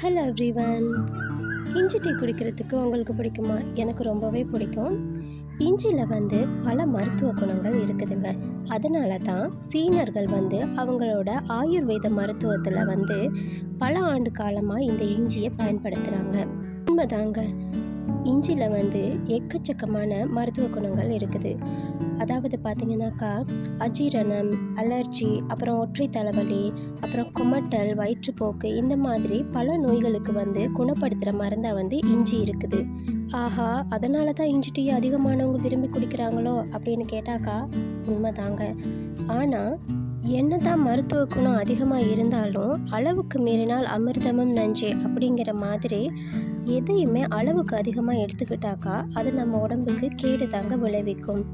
Hello everyone இஞ்சி tea குடிக்கிறதுக்கு உங்களுக்கு பிடிக்குமா? எனக்கு ரொம்பவே பிடிக்கும். இஞ்சியில் வந்து பல மருத்துவ குணங்கள் இருக்குதுங்க. அதனால தான் சீனர்கள் வந்து அவங்களோட ஆயுர்வேத மருத்துவத்தில் வந்து பல ஆண்டு காலமாக இந்த இஞ்சியை பயன்படுத்துகிறாங்க உண்மைதாங்க. இஞ்சியில் வந்து எக்கச்சக்கமான மருத்துவ குணங்கள் இருக்குது. அதாவது பார்த்தீங்கன்னாக்கா அஜீரணம் அலர்ஜி அப்புறம் ஒற்றை தலைவலி அப்புறம் குமட்டல் வயிற்றுப்போக்கு இந்த மாதிரி பல நோய்களுக்கு வந்து குணப்படுத்துகிற மருந்தாக வந்து இஞ்சி இருக்குது. ஆஹா அதனால தான் இஞ்சி டீ அதிகமானவங்க விரும்பி குடிக்கிறாங்களோ அப்படின்னு கேட்டாக்கா உண்மைதாங்க ஆனால் என்னதான் மருத்துவ குணம் அதிகமாக இருந்தாலும் அளவுக்கு மீறினால் அமிர்தமும் நஞ்சு அப்படிங்கிற மாதிரி எதையுமே அளவுக்கு அதிகமாக எடுத்துக்கிட்டாக்கா அது நம்ம உடம்புக்கு கேடு தாங்க விளைவிக்கும்.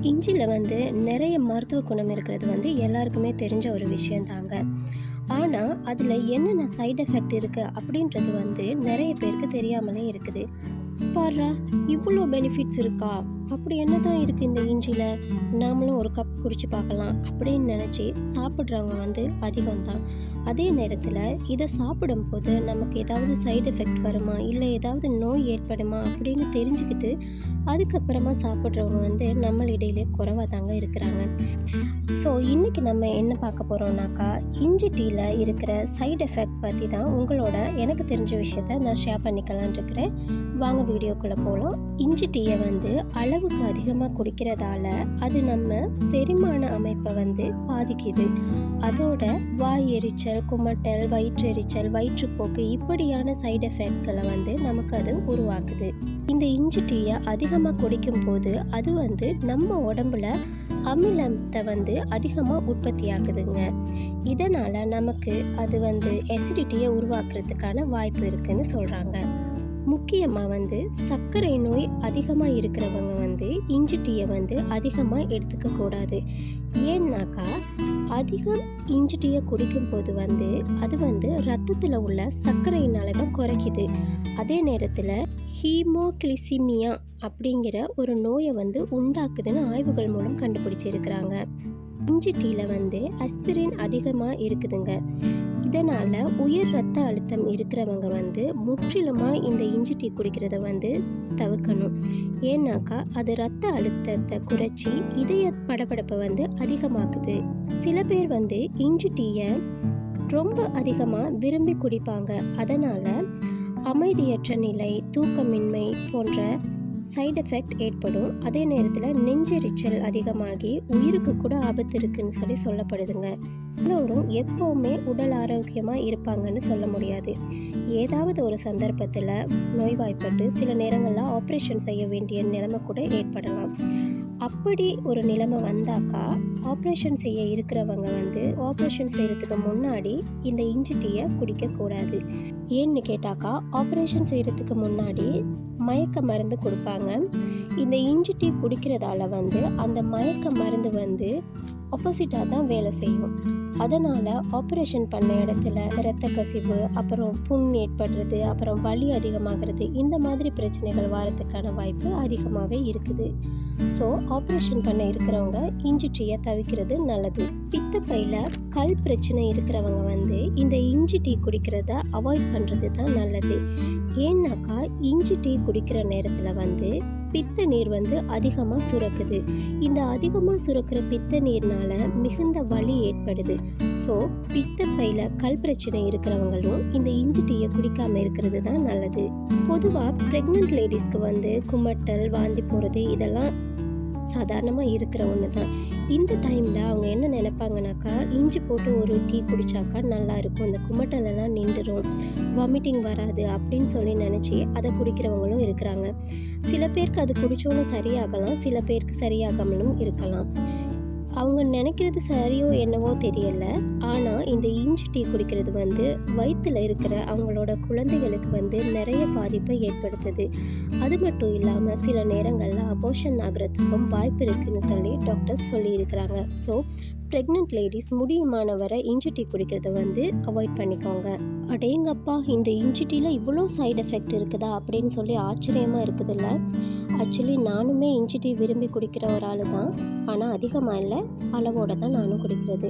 இஞ்சியில் வந்து நிறைய மருத்துவ குணம் இருக்கிறது வந்து எல்லாருக்குமே தெரிஞ்ச ஒரு விஷயம் தாங்க. ஆனால் அதில் என்னென்ன சைடு எஃபெக்ட் இருக்குது அப்படின்றது வந்து நிறைய பேருக்கு தெரியாமலே இருக்குது. பாடுறா இவ்வளோ பெனிஃபிட்ஸ் இருக்கா? அப்படி என்ன தான் இருக்குது இந்த இஞ்சியில்? நாமளும் ஒரு கப் குடிச்சு பார்க்கலாம் அப்படின்னு நினச்சி சாப்பிட்றவங்க வந்து அதிகம் தான் அதே நேரத்தில் இதை சாப்பிடும்போது நமக்கு ஏதாவது சைடு எஃபெக்ட் வருமா? இல்லை ஏதாவது நோய் ஏற்படுமா? அப்படின்னு தெரிஞ்சுக்கிட்டு அதுக்கப்புறமா சாப்பிட்றவங்க வந்து நம்மளிடையிலே குறைவாக தாங்க இருக்கிறாங்க. ஸோ இன்றைக்கி நம்ம என்ன பார்க்க போகிறோம்னாக்கா இஞ்சி டீயில் இருக்கிற சைடு எஃபெக்ட் பற்றி தான் உங்களோட எனக்கு தெரிஞ்ச விஷயத்த நான் ஷேர் பண்ணிக்கலான் இருக்கிறேன். வாங்க வீடியோக்குள்ளே போகலாம் இஞ்சி டீயை வந்து அளவுக்கு அதிகமாக குடிக்கிறதால அது நம்ம செரிமான அமைப்பை வந்து பாதிக்குது. அதோட வாய் எரிச்சல் குமட்டல் வயிற்றெரிச்சல் வயிற்றுப்போக்கு இப்படியான சைடு எஃபெக்ட்களை வந்து நமக்கு அது உருவாக்குது. இந்த இஞ்சி டீயை அதிகமாக குடிக்கும் போது அது வந்து நம்ம உடம்புல அமிலத்தை வந்து அதிகமாக உற்பத்தி ஆகுதுங்க இதனால் நமக்கு அது வந்து எசிடிட்டியை உருவாக்குறதுக்கான வாய்ப்பு இருக்குதுன்னு சொல்கிறாங்க முக்கியமாக வந்து சர்க்கரை நோய் அதிகமாக இருக்கிறவங்க வந்து இஞ்சி டீயை வந்து அதிகமாக எடுத்துக்க கூடாது. ஏன்னாக்கா அதிகம் இஞ்சி டீயை குடிக்கும்போது வந்து அது வந்து ரத்தத்தில் உள்ள சர்க்கரையின் அளவை குறைக்குது. அதே நேரத்தில் ஹீமோக்ளிசிமியா அப்படிங்கிற ஒரு நோயை வந்து உண்டாக்குதுன்னு ஆய்வுகள் மூலம் கண்டுபிடிச்சிருக்கிறாங்க. இஞ்சி டீயில் வந்து அஸ்பிரின் அதிகமாக இருக்குதுங்க. இதனால் உயர் ரத்த அழுத்தம் இருக்கிறவங்க வந்து முற்றிலுமாக இந்த இஞ்சி டீ குடிக்கிறத வந்து தவிர்க்கணும். ஏன்னாக்கா அது ரத்த அழுத்தத்தை குறைச்சி இதய படபடப்பை வந்து அதிகமாக்குது. சில பேர் வந்து இஞ்சி டீயை ரொம்ப அதிகமாக விரும்பி குடிப்பாங்க. அதனால் அமைதியற்ற நிலை தூக்கமின்மை போன்ற சைடு எஃபெக்ட் ஏற்படும். அதே நேரத்தில் நெஞ்செரிச்சல் அதிகமாகி உயிருக்கு கூட ஆபத்து இருக்குன்னு சொல்லி சொல்லப்படுதுங்க. எல்லோரும் எப்போவுமே உடல் ஆரோக்கியமாக இருப்பாங்கன்னு சொல்ல முடியாது. ஏதாவது ஒரு சந்தர்ப்பத்தில் நோய்வாய்ப்பட்டு சில நேரங்களில் ஆப்ரேஷன் செய்ய வேண்டிய நிலைமை கூட ஏற்படலாம். அப்படி ஒரு நிலைமை வந்தாக்கா ஆப்ரேஷன் செய்ய இருக்கிறவங்க வந்து ஆப்ரேஷன் செய்கிறதுக்கு முன்னாடி இந்த இஞ்சி டீயை குடிக்கக்கூடாது ஏன்னு கேட்டாக்கா ஆப்ரேஷன் செய்கிறதுக்கு முன்னாடி மயக்க மருந்து கொடுப்பாங்க. இந்த இஞ்சி டீ குடிக்கிறதால வந்து அந்த மயக்க மருந்து வந்து ஆப்போசிட்டாக தான் வேலை செய்யும். அதனால் ஆப்ரேஷன் பண்ண இடத்துல இரத்த கசிவு அப்புறம் புண் ஏற்படுறது அப்புறம் வலி அதிகமாகிறது இந்த மாதிரி பிரச்சனைகள் வரதுக்கான வாய்ப்பு அதிகமாகவே இருக்குது. ஸோ ஆப்ரேஷன் பண்ண இருக்கிறவங்க இஞ்சி டீயை தவிக்கிறது நல்லது. பித்தப்பையில் கல் பிரச்சனை இருக்கிறவங்க வந்து இந்த இஞ்சி டீ குடிக்கிறத அவாய்ட் பண்ணுறது தான் நல்லது. ஏன்னாக்கா இஞ்சி டீ குடிக்கிற நேரத்தில் வந்து பித்த நீர் வந்து அதிகமாக சுரக்குது. இந்த அதிகமாக சுரக்கிற பித்த நீர்னால மிகுந்த வலி ஏற்படுது. ஸோ பித்த கையில் கல் பிரச்சனை இருக்கிறவங்களும் இந்த இஞ்சி டீயை குடிக்காமல் இருக்கிறது தான் நல்லது. பொதுவாக ப்ரெக்னென்ட் லேடிஸ்க்கு வந்து குமட்டல் வாந்தி போகிறது இதெல்லாம் சாதாரணமாக இருக்கிற ஒன்று தான் இந்த டைமில் அவங்க என்ன நினைப்பாங்கனாக்கா இஞ்சி போட்டு ஒரு டீ குடித்தாக்கா நல்லா இருக்கும். குமட்டலெல்லாம் நின்றுடும் வாமிட்டிங் வராது அப்படின்னு சொல்லி நினச்சி அதை குடிக்கிறவங்களும் இருக்கிறாங்க. சில பேருக்கு அது குடித்தோன்னு சரியாகலாம் சில பேருக்கு சரியாகாமலும் இருக்கலாம். அவங்க நினைக்கிறது சரியோ என்னவோ தெரியல. ஆனால் இந்த இஞ்சி டீ குடிக்கிறது வந்து வயிற்றில் இருக்கிற அவங்களோட குழந்தைகளுக்கு வந்து நிறைய பாதிப்பை ஏற்படுத்துது. அது மட்டும் இல்லாமல் சில நேரங்களில் அபோஷன் ஆகிறதுக்கும் வாய்ப்பு இருக்குதுன்னு சொல்லி டாக்டர்ஸ் சொல்லியிருக்கிறாங்க. ஸோ ப்ரெக்னென்ட் லேடிஸ் முடியுமான வரை இஞ்சி டீ குடிக்கிறத வந்து அவாய்ட் பண்ணிக்கோங்க. அடேங்கப்பா இந்த இஞ்சி டீயில் இவ்வளோ சைடு எஃபெக்ட் இருக்குதா அப்படின்னு சொல்லி ஆச்சரியமாக இருக்குதுல்ல? ஆக்சுவலி நானுமே இஞ்சி டீ விரும்பி குடிக்கிற ஒரு ஆள் தான். ஆனால் அதிகமாக இல்லை. அளவோட தான் நானும் குடிக்கிறது.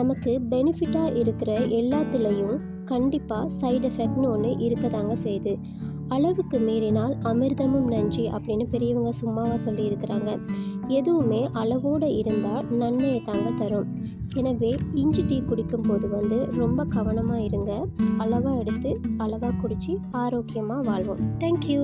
நமக்கு பெனிஃபிட்டாக இருக்கிற எல்லாத்துலேயும் கண்டிப்பாக சைடு எஃபெக்ட்னு ஒன்று இருக்க தாங்க செய்யுது. அளவுக்கு மீறினால் அமிர்தமும் நஞ்சு அப்படின்னு பெரியவங்க சும்மாவாக சொல்லியிருக்கிறாங்க எதுவுமே அளவோடு இருந்தால் நன்மையை தாங்க தரும். எனவே இஞ்சி டீ குடிக்கும்போது வந்து ரொம்ப கவனமாக இருங்க. அளவாக எடுத்து அளவாக குடித்து ஆரோக்கியமாக வாழ்வோம். தேங்க்யூ